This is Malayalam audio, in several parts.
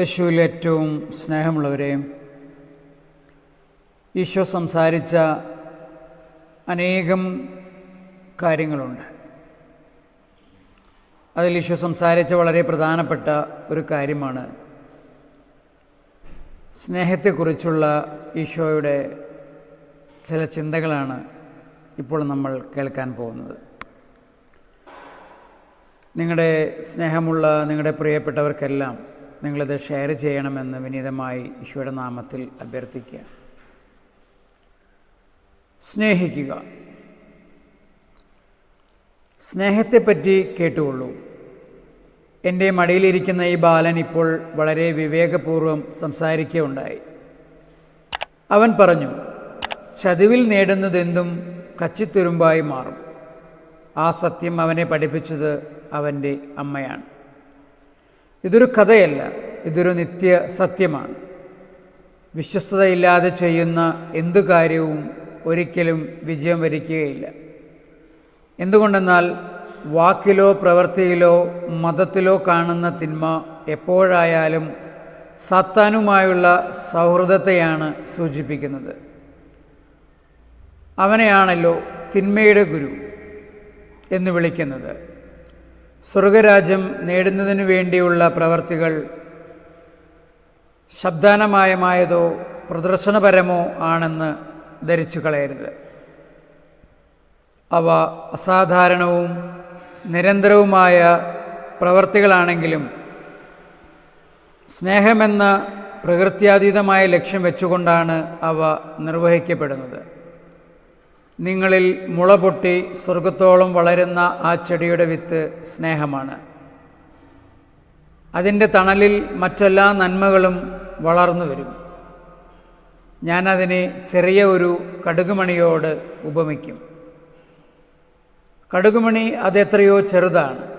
യേശുവിൽ ഏറ്റവും സ്നേഹമുള്ളവരെ ഈശോ സംസാരിച്ച അനേകം കാര്യങ്ങളുണ്ട്. അതിൽ ഈശോ സംസാരിച്ച വളരെ പ്രധാനപ്പെട്ട ഒരു കാര്യമാണ് സ്നേഹത്തെക്കുറിച്ചുള്ള ഈശോയുടെ ചില ചിന്തകളാണ് ഇപ്പോൾ നമ്മൾ കേൾക്കാൻ പോകുന്നത്. നിങ്ങളുടെ സ്നേഹമുള്ള നിങ്ങളുടെ പ്രിയപ്പെട്ടവർക്കെല്ലാം നിങ്ങളിത് ഷെയർ ചെയ്യണമെന്ന് വിനീതമായി ഈശോയുടെ നാമത്തിൽ അഭ്യർത്ഥിക്കുക. സ്നേഹിക്കുക. സ്നേഹത്തെപ്പറ്റി കേട്ടുകൊള്ളൂ. എന്റെ മടിയിലിരിക്കുന്ന ഈ ബാലൻ ഇപ്പോൾ വളരെ വിവേകപൂർവം സംസാരിക്കുകയുണ്ടായി. അവൻ പറഞ്ഞു ചതിവിൽ നേടുന്നതെന്തും കച്ചിത്തുരുമ്പായി മാറും. ആ സത്യം അവനെ പഠിപ്പിച്ചത് അവന്റെ അമ്മയാണ്. ഇതൊരു കഥയല്ല ഇതൊരു നിത്യ സത്യമാണ്. വിശ്വസ്തതയില്ലാതെ ചെയ്യുന്ന എന്തു കാര്യവും ഒരിക്കലും വിജയം വരിക്കുകയില്ല. എന്തുകൊണ്ടെന്നാൽ വാക്കിലോ പ്രവൃത്തിയിലോ മതത്തിലോ കാണുന്ന തിന്മ എപ്പോഴായാലും സത്താനുമായുള്ള സൗഹൃദത്തെയാണ് സൂചിപ്പിക്കുന്നത്. അവനെയാണല്ലോ തിന്മയുടെ ഗുരു എന്ന് വിളിക്കുന്നത്. സ്വർഗരാജ്യം നേടുന്നതിനു വേണ്ടിയുള്ള പ്രവർത്തികൾ ശബ്ദാനമായമായതോ പ്രദർശനപരമോ ആണെന്ന് ധരിച്ചു കളയരുത്. അവ അസാധാരണവും നിരന്തരവുമായ പ്രവർത്തികളാണെങ്കിലും സ്നേഹമെന്ന പ്രകൃത്യാതീതമായ ലക്ഷ്യം വെച്ചുകൊണ്ടാണ് അവ നിർവഹിക്കപ്പെടുന്നത്. നിങ്ങളിൽ മുള പൊട്ടി സ്വർഗത്തോളം വളരുന്ന ആ ചെടിയുടെ വിത്ത് സ്നേഹമാണ്. അതിന്റെ തണലിൽ മറ്റെല്ലാ നന്മകളും വളർന്നു വരും. ഞാനതിനെ ചെറിയ ഒരു കടുകുമണിയോട് ഉപമിക്കും. കടുകുമണി അതെത്രയോ ചെറുതാണ്.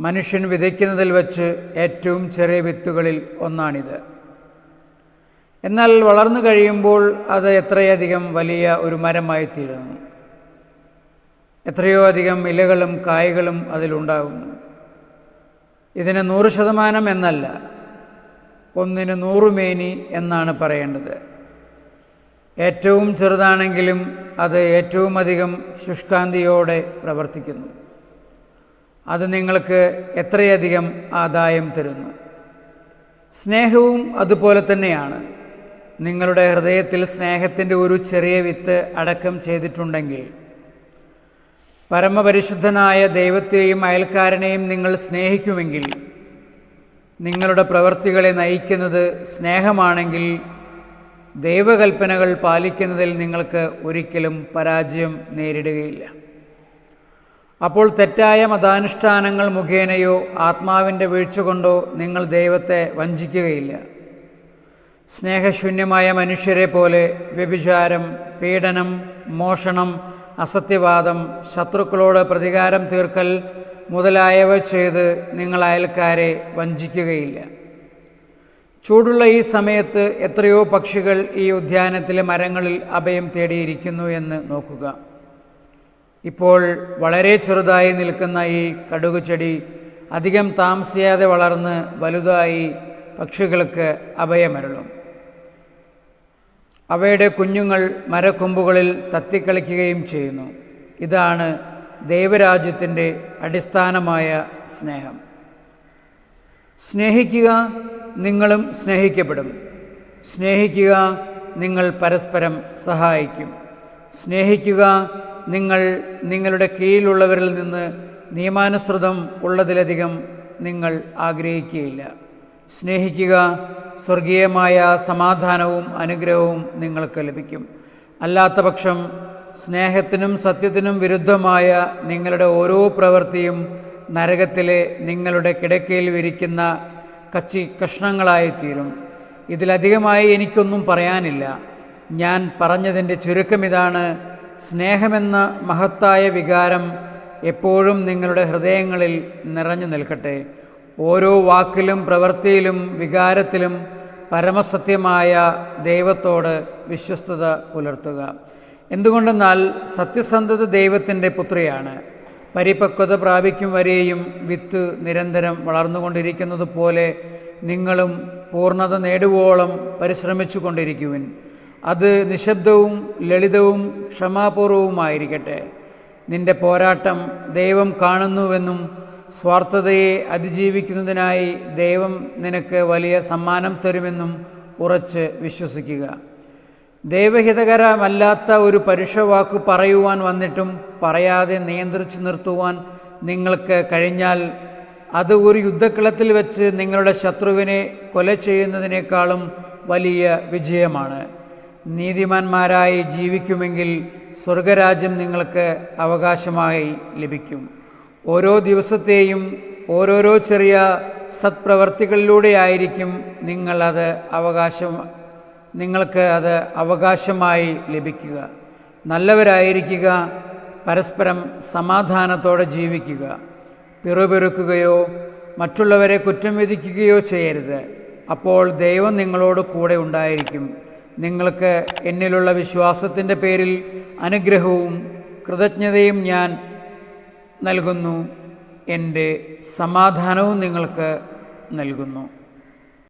മനുഷ്യൻ വിതയ്ക്കുന്നതിൽ വച്ച് ഏറ്റവും ചെറിയ വിത്തുകളിൽ ഒന്നാണിത്. എന്നാൽ വളർന്നു കഴിയുമ്പോൾ അത് എത്രയധികം വലിയ ഒരു മരമായി തീരുന്നു എത്രയോ അധികം ഇലകളും കായ്കളും അതിലുണ്ടാകുന്നു. ഇതിന് നൂറ് ശതമാനം എന്നല്ല ഒന്നിന് നൂറുമേനി എന്നാണ് പറയേണ്ടത്. ഏറ്റവും ചെറുതാണെങ്കിലും അത് ഏറ്റവും അധികം ശുഷ്കാന്തിയോടെ പ്രവർത്തിക്കുന്നു. അത് നിങ്ങൾക്ക് എത്രയധികം ആദായം തരുന്നു. സ്നേഹവും അതുപോലെ തന്നെയാണ്. നിങ്ങളുടെ ഹൃദയത്തിൽ സ്നേഹത്തിന്റെ ഒരു ചെറിയ വിത്ത് അടക്കം ചെയ്തിട്ടുണ്ടെങ്കിൽ പരമപരിശുദ്ധനായ ദൈവത്തെയും അയൽക്കാരനെയും നിങ്ങൾ സ്നേഹിക്കുമെങ്കിൽ നിങ്ങളുടെ പ്രവൃത്തികളെ നയിക്കുന്നത് സ്നേഹമാണെങ്കിൽ ദൈവകൽപ്പനകൾ പാലിക്കുന്നതിൽ നിങ്ങൾക്ക് ഒരിക്കലും പരാജയം നേരിടുകയില്ല. അപ്പോൾ തെറ്റായ മതാനുഷ്ഠാനങ്ങൾ മുഖേനയോ ആത്മാവിന്റെ വീഴ്ച കൊണ്ടോ നിങ്ങൾ ദൈവത്തെ വഞ്ചിക്കുകയില്ല. സ്നേഹശൂന്യമായ മനുഷ്യരെ പോലെ വ്യഭിചാരം പീഡനം മോഷണം അസത്യവാദം ശത്രുക്കളോട് പ്രതികാരം തീർക്കൽ മുതലായവ ചെയ്ത് നിങ്ങൾ അയൽക്കാരെ വഞ്ചിക്കുകയില്ല. ചൂടുള്ള ഈ സമയത്ത് എത്രയോ പക്ഷികൾ ഈ ഉദ്യാനത്തിലെ മരങ്ങളിൽ അഭയം തേടിയിരിക്കുന്നു എന്ന് നോക്കുക. ഇപ്പോൾ വളരെ ചെറുതായി നിൽക്കുന്ന ഈ കടുകു ചെടി അധികം താമസിയാതെ വളർന്ന് വലുതായി പക്ഷികൾക്ക് അഭയമരുളും. അവയുടെ കുഞ്ഞുങ്ങൾ മരക്കൊമ്പുകളിൽ തത്തിക്കളിക്കുകയും ചെയ്യുന്നു. ഇതാണ് ദൈവരാജ്യത്തിന്റെ അടിസ്ഥാനമായ സ്നേഹം. സ്നേഹിക്കുക നിങ്ങളും സ്നേഹിക്കപ്പെടും. സ്നേഹിക്കുക നിങ്ങൾ പരസ്പരം സഹായിക്കും. സ്നേഹിക്കുക നിങ്ങൾ നിങ്ങളുടെ കീഴിലുള്ളവരിൽ നിന്ന് നിയമാനുസൃതം ഉള്ളതിലധികം നിങ്ങൾ ആഗ്രഹിക്കുകയില്ല. സ്നേഹിക്കുക സ്വർഗീയമായ സമാധാനവും അനുഗ്രഹവും നിങ്ങൾക്ക് ലഭിക്കും. അല്ലാത്ത പക്ഷം സ്നേഹത്തിനും സത്യത്തിനും വിരുദ്ധമായ നിങ്ങളുടെ ഓരോ പ്രവൃത്തിയും നരകത്തിലെ നിങ്ങളുടെ കിടക്കയിൽ വിരിക്കുന്ന കച്ചി കഷ്ണങ്ങളായിത്തീരും. ഇതിലധികമായി എനിക്കൊന്നും പറയാനില്ല. ഞാൻ പറഞ്ഞതിന്റെ ചുരുക്കം ഇതാണ്. സ്നേഹമെന്ന മഹത്തായ വികാരം എപ്പോഴും നിങ്ങളുടെ ഹൃദയങ്ങളിൽ നിറഞ്ഞു നിൽക്കട്ടെ. ഓരോ വാക്കിലും പ്രവൃത്തിയിലും വികാരത്തിലും പരമസത്യമായ ദൈവത്തോട് വിശ്വസ്തത പുലർത്തുക. എന്തുകൊണ്ടെന്നാൽ സത്യസന്ധത ദൈവത്തിന്റെ പുത്രിയാണ്. പരിപക്വത പ്രാപിക്കും വരെയും വിത്ത് നിരന്തരം വളർന്നുകൊണ്ടിരിക്കുന്നത് പോലെ നിങ്ങളും പൂർണത നേടുവോളം പരിശ്രമിച്ചു കൊണ്ടിരിക്കുവിൻ അത് നിശബ്ദവും ലളിതവും ക്ഷമാപൂർവവുമായിരിക്കട്ടെ. നിന്റെ പോരാട്ടം ദൈവം കാണുന്നുവെന്നും സ്വാർത്ഥതയെ അതിജീവിക്കുന്നതിനായി ദൈവം നിനക്ക് വലിയ സമ്മാനം തരുമെന്നും ഉറച്ച് വിശ്വസിക്കുക. ദൈവഹിതകരമല്ലാത്ത ഒരു പരുഷവാക്ക് പറയുവാൻ വന്നിട്ടും പറയാതെ നിയന്ത്രിച്ചു നിർത്തുവാൻ നിങ്ങൾക്ക് കഴിഞ്ഞാൽ അത് ഒരു യുദ്ധക്കളത്തിൽ വെച്ച് നിങ്ങളുടെ ശത്രുവിനെ കൊല ചെയ്യുന്നതിനേക്കാളും വലിയ വിജയമാണ്. നീതിമാന്മാരായി ജീവിക്കുമെങ്കിൽ സ്വർഗരാജ്യം നിങ്ങൾക്ക് അവകാശമായി ലഭിക്കും. ഓരോ ദിവസത്തെയും ഓരോരോ ചെറിയ സത്പ്രവർത്തികളിലൂടെയായിരിക്കും നിങ്ങളത് അവകാശം നിങ്ങൾക്ക് അത് അവകാശമായി ലഭിക്കുക. നല്ലവരായിരിക്കുക പരസ്പരം സമാധാനത്തോടെ ജീവിക്കുക. പിറുപിറുക്കുകയോ മറ്റുള്ളവരെ കുറ്റം വിധിക്കുകയോ ചെയ്യരുത്. അപ്പോൾ ദൈവം നിങ്ങളോട് കൂടെ ഉണ്ടായിരിക്കും. നിങ്ങൾക്ക് എന്നിലുള്ള വിശ്വാസത്തിന്റെ പേരിൽ അനുഗ്രഹവും കൃതജ്ഞതയും ഞാൻ നൽകുന്നു. എന്റെ സമാധാനവും നിങ്ങൾക്ക് നൽകുന്നു.